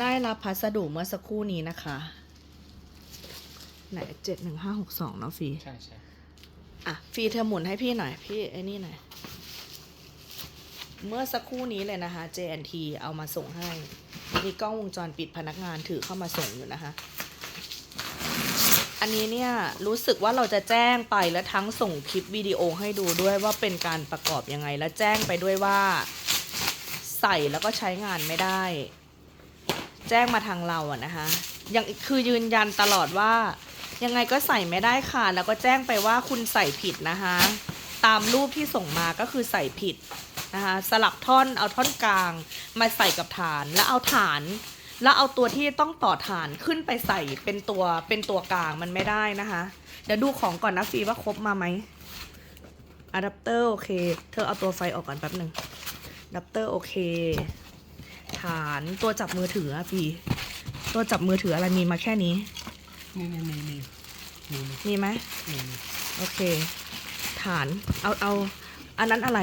ได้รับพัสดุเมื่อสักครู่นี้นะคะ ไหนเจ็ดหนึ่งห้าหกสองเนาะฟีใช่ใช่อะฟีเธอหมุนให้พี่หน่อย พี่ไอ้นี่หน่อย เมื่อสักครู่นี้เลยนะคะ JNT เอามาส่งให้ มีกล้องวงจรปิดพนักงานถือเข้ามาส่งอยู่นะคะ อันนี้เนี่ย รู้สึกว่าเราจะแจ้งไปแล้วทั้งส่งคลิปวิดีโอให้ดูด้วยว่าเป็นการประกอบยังไง แล้วแจ้งไปด้วยว่า ใส่แล้วก็ใช้งานไม่ได้ แจ้งมาทางเราอะนะคะยังคือยืนยันตลอดว่า ยังไงก็ใส่ไม่ได้ค่ะ แล้วก็แจ้งไปว่าคุณใส่ผิดนะคะ ตามรูปที่ส่งมาก็คือใส่ผิดนะคะสลับท่อนเอาท่อนกลาง มาใส่กับฐานแล้วเอาฐาน แล้วเอาตัวที่ต้องต่อฐานขึ้นไปใส่เป็นตัวเป็นตัวกลางมันไม่ได้นะคะเดี๋ยวดูของก่อนนะฟีว่าครบมาไหมอะแดปเตอร์โอเค เธอเอาตัวไฟออกก่อนแป๊บหนึ่งอะแดปเตอร์โอเค ฐานตัวจับมือถืออะฟีตัวจับมือถืออะไรมีมาแค่นี้นี่นี่นี่นี่นี่มีไหมนี่นี่โอเค ฐานเอาเอาอันนั้นอะไร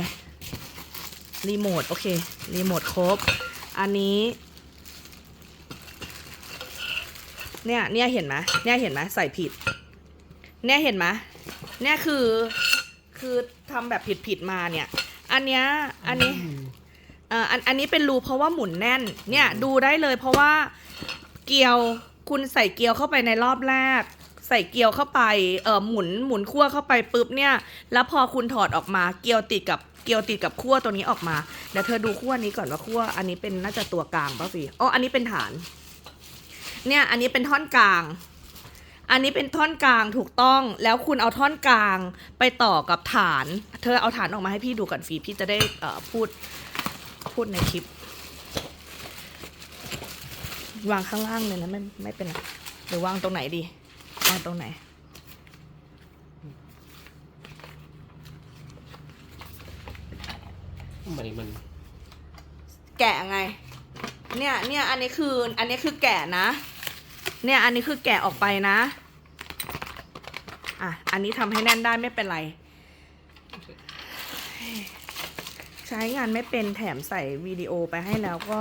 รีโมทโอเครีโมทครบ อันนี้ เนี่ยเนี่ยเห็นไหมเนี่ยเห็นไหมใส่ผิด เนี่ยเห็นไหมเนี่ยคือคือทำแบบผิดผิดๆมาเนี่ย อันเนี้ยอันนี้ เอ่ออันอันนี้เป็นรูเพราะว่าหมุนแน่นเนี่ยดูได้เลยเพราะว่าเกลียวคุณใส่เกลียวเข้าไปในรอบแรก ใส่เกลียวเข้าไปเออหมุนหมุนขั้วเข้าไปปุ๊บเนี่ยแล้วพอคุณถอดออกมาเกลียวติดกับเกลียวติดกับขั้วตัวนี้ออกมาเดี๋ยวเธอดูขั้วนี้ก่อนว่าขั้วอันนี้เป็นน่าจะตัวกลางป่ะฟีอ๋ออันนี้เป็นฐาน เนี่ยอันนี้เป็นท่อนกลาง อันนี้เป็นท่อนกลางถูกต้องแล้วคุณเอาท่อนกลางไปต่อกับฐาน เธอเอาฐานออกมาให้พี่ดูก่อนฟีพี่จะได้เอ่อพูด พูดในคลิป วางข้างล่างเลยนะไม่ไม่เป็นไรหรือวางตรงไหนดี วางตรงไหน ทำไมมันแกะไง เนี่ยเนี่ยอันนี้คืออันนี้คือแกะนะ เนี่ยอันนี้คือแกะออกไปนะ อะ อันนี้ทำให้แน่นได้ไม่เป็นไร ใช้งานไม่เป็นแถมใส่วิดีโอไปให้แล้วก็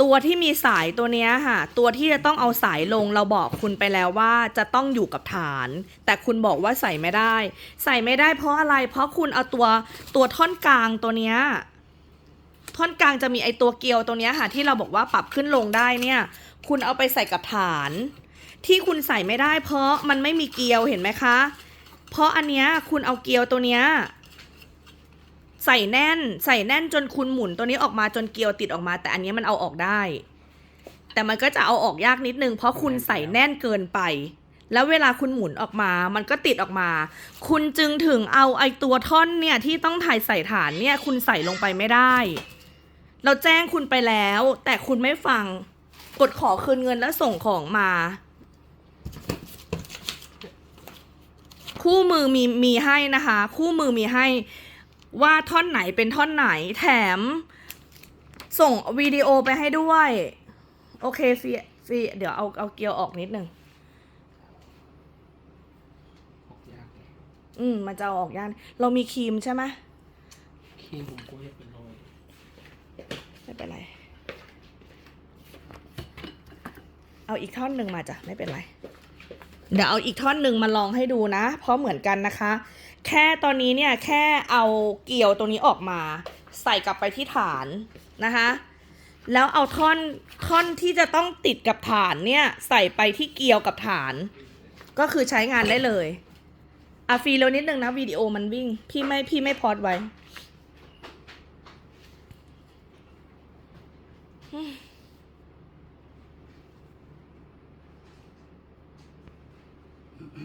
ตัวที่มีสายตัวนี้ค่ะ ตัวที่จะต้องเอาสายลงเราบอกคุณไปแล้วว่าจะต้องอยู่กับฐาน แต่คุณบอกว่าใส่ไม่ได้ ใส่ไม่ได้เพราะอะไร เพราะคุณเอาตัวตัวท่อนกลางตัวเนี้ยท่อนกลางจะมีไอตัวเกลียวตัวนี้ค่ะ ที่เราบอกว่าปรับขึ้นลงได้เนี่ย คุณเอาไปใส่กับฐาน ที่คุณใส่ไม่ได้เพราะมันไม่มีเกลียวเห็นไหมคะ เพราะอันเนี้ยคุณเอาเกลียวตัวเนี้ยใส่แน่นใส่แน่นจนคุณหมุนตัวนี้ออกมาจนเกลียวติดออกมา แต่อันนี้มันเอาออกได้ แต่มันก็จะเอาออกยากนิดนึง เพราะคุณใส่แน่นเกินไป แล้วเวลาคุณหมุนออกมา มันก็ติดออกมา คุณจึงถึงเอาไอตัวท่อนเนี่ยที่ต้องถ่ายใส่ฐานเนี่ย คุณใส่ลงไปไม่ได้ เราแจ้งคุณไปแล้ว แต่คุณไม่ฟัง กดขอคืนเงินแล้วส่งของมา คู่มือมีมีให้นะคะ คู่มือมีให้ว่าท่อนไหนเป็นท่อนไหนแถม ส่งวิดีโอไปให้ด้วย โอเคฟีฟีเดี๋ยวเอาเอาเกียวออกนิดนึงออกยากเลยอืมมันจะเอาออกยากเรามีครีมใช่ไหมขี้ผมก็จะเป็นรอยไม่เป็นไร เอาอีกท่อนหนึ่งมาจ้ะไม่เป็นไร เดี๋ยวเอาอีกท่อนหนึ่งมาลองให้ดูนะ เพราะเหมือนกันนะคะ แค่ตอนนี้เนี่ยแค่เอาเกลียวตรงนี้ออกมา ใส่กลับไปที่ฐานนะคะ แล้วเอาท่อนท่อนที่จะต้องติดกับฐานเนี่ยใส่ไปที่เกลียวกับฐาน ก็คือใช้งานได้เลยอะฟรีเร็วนิดนึงนะวิดีโอมันวิ่ง พี่ไม่พี่ไม่พอดไว้ อั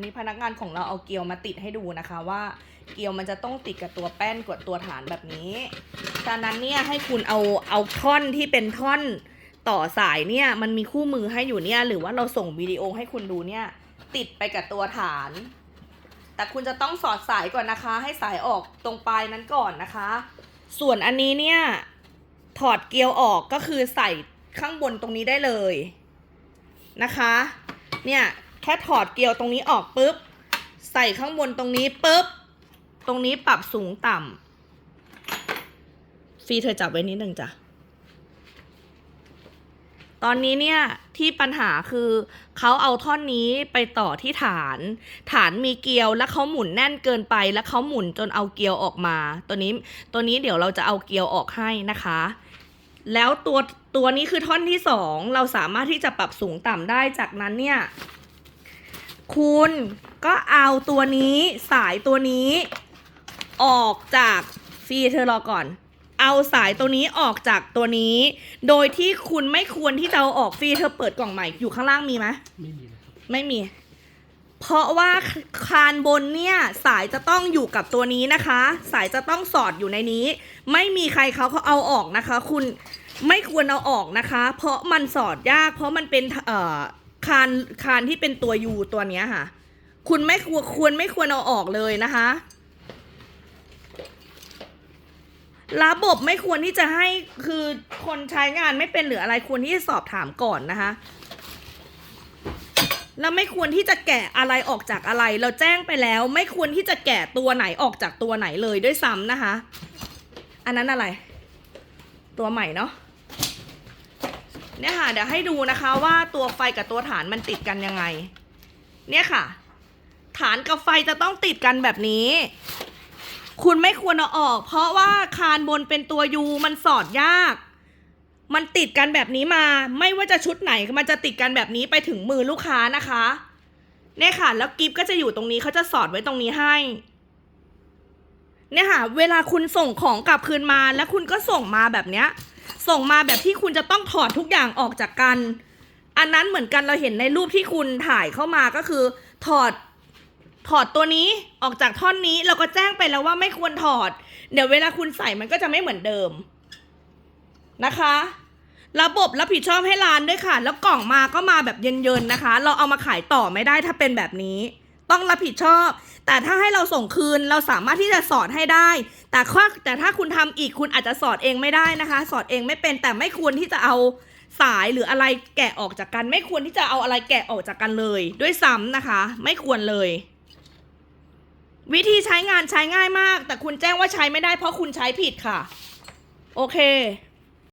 นนี้พนักงานของเราเอาเกลียวมาติดให้ดูนะคะว่าเกลียวมันจะต้องติดกับตัวแป้นกับตัวฐานแบบนี้ ฉะนั้นเนี่ยให้คุณเอาเอาท่อนที่เป็นท่อนต่อสายเนี่ยมันมีคู่มือให้อยู่เนี่ยหรือว่าเราส่งวิดีโอให้คุณดูเนี่ยติดไปกับตัวฐาน แต่คุณจะต้องสอดสายก่อนนะคะ ให้สายออกตรงปลายนั้นก่อนนะคะ ส่วนอันนี้เนี่ยถอดเกลียวออกก็คือใส่ข้างบนตรงนี้ได้เลยนะคะ เนี่ยแค่ถอดเกลียวตรงนี้ออกปุ๊บ ใส่ข้างบนตรงนี้ปุ๊บ ตรงนี้ปรับสูงต่ำ ฟีเธอจับไว้นิดหนึ่งจ้ะ ตอนนี้เนี่ยที่ปัญหาคือเขาเอาท่อนนี้ไปต่อที่ฐาน ฐานมีเกลียวแล้วเขาหมุนแน่นเกินไป แล้วเขาหมุนจนเอาเกลียวออกมา ตัวนี้ตัวนี้เดี๋ยวเราจะเอาเกลียวออกให้นะคะ แล้วตัวตัวนี้คือท่อนที่สองเราสามารถที่จะปรับสูงต่ำได้จากนั้นเนี่ยคุณก็เอาตัวนี้สายตัวนี้ ออกจากฟีเธอรอก่อน เอาสายตัวนี้ออกจากตัวนี้ โดยที่คุณไม่ควรที่จะเอาออกฟรีเธอเปิดกล่องใหม่อยู่ข้างล่างมีไหมไม่มีนะครับไม่มี เพราะว่าคานบนเนี่ยสายจะต้องอยู่กับตัวนี้นะคะ สายจะต้องสอดอยู่ในนี้ ไม่มีใครเขาเขาเอาออกนะคะ คุณไม่ควรเอาออกนะคะ เพราะมันสอดยาก เพราะมันเป็นเอ่อคานคานที่เป็นตัวยูตัวเนี้ยค่ะ คุณไม่ควรควรไม่ควรเอาออกเลยนะคะ ระบบไม่ควรที่จะให้คือคนใช้งานไม่เป็นหรืออะไรควรที่จะสอบถามก่อนนะคะแล้วไม่ควรที่จะแกะอะไรออกจากอะไร เราแจ้งไปแล้ว ไม่ควรที่จะแกะตัวไหนออกจากตัวไหนเลยด้วยซ้ำนะคะ อันนั้นอะไร ตัวใหม่เนาะเนี่ยค่ะเดี๋ยวให้ดูนะคะว่าตัวไฟกับตัวฐานมันติดกันยังไง เนี่ยค่ะ ฐานกับไฟจะต้องติดกันแบบนี้ คุณไม่ควรเอาออก เพราะว่าคานบนเป็นตัวยูมันสอดยาก มันติดกันแบบนี้มา ไม่ว่าจะชุดไหนมันจะติดกันแบบนี้ไปถึงมือลูกค้านะคะเนี่ยค่ะ แล้วกิฟก็จะอยู่ตรงนี้เขาจะสอดไว้ตรงนี้ให้ เนี่ยค่ะ เวลาคุณส่งของกลับคืนมาแล้วคุณก็ส่งมาแบบเนี้ย ส่งมาแบบที่คุณจะต้องถอดทุกอย่างออกจากกัน อันนั้นเหมือนกันเราเห็นในรูปที่คุณถ่ายเข้ามาก็คือ ถอด ถอดตัวนี้ออกจากท่อนนี้เราก็แจ้งไปแล้วว่าไม่ควรถอด เดี๋ยวเวลาคุณใส่มันก็จะไม่เหมือนเดิมนะคะ ระบบรับผิดชอบให้ร้านด้วยค่ะ แล้วกล่องมาก็มาแบบเย็นๆนะคะ เราเอามาขายต่อไม่ได้ถ้าเป็นแบบนี้ ต้องรับผิดชอบ แต่ถ้าให้เราส่งคืนเราสามารถที่จะสอดให้ได้ แต่ข้อแต่ถ้าคุณทำอีกคุณอาจจะสอดเองไม่ได้นะคะ สอดเองไม่เป็นแต่ไม่ควรที่จะเอาสายหรืออะไรแกะออกจากกัน ไม่ควรที่จะเอาอะไรแกะออกจากกันเลย ด้วยซ้ำนะคะ ไม่ควรเลย วิธีใช้งานใช้ง่ายมาก แต่คุณแจ้งว่าใช้ไม่ได้เพราะคุณใช้ผิดค่ะ โอเค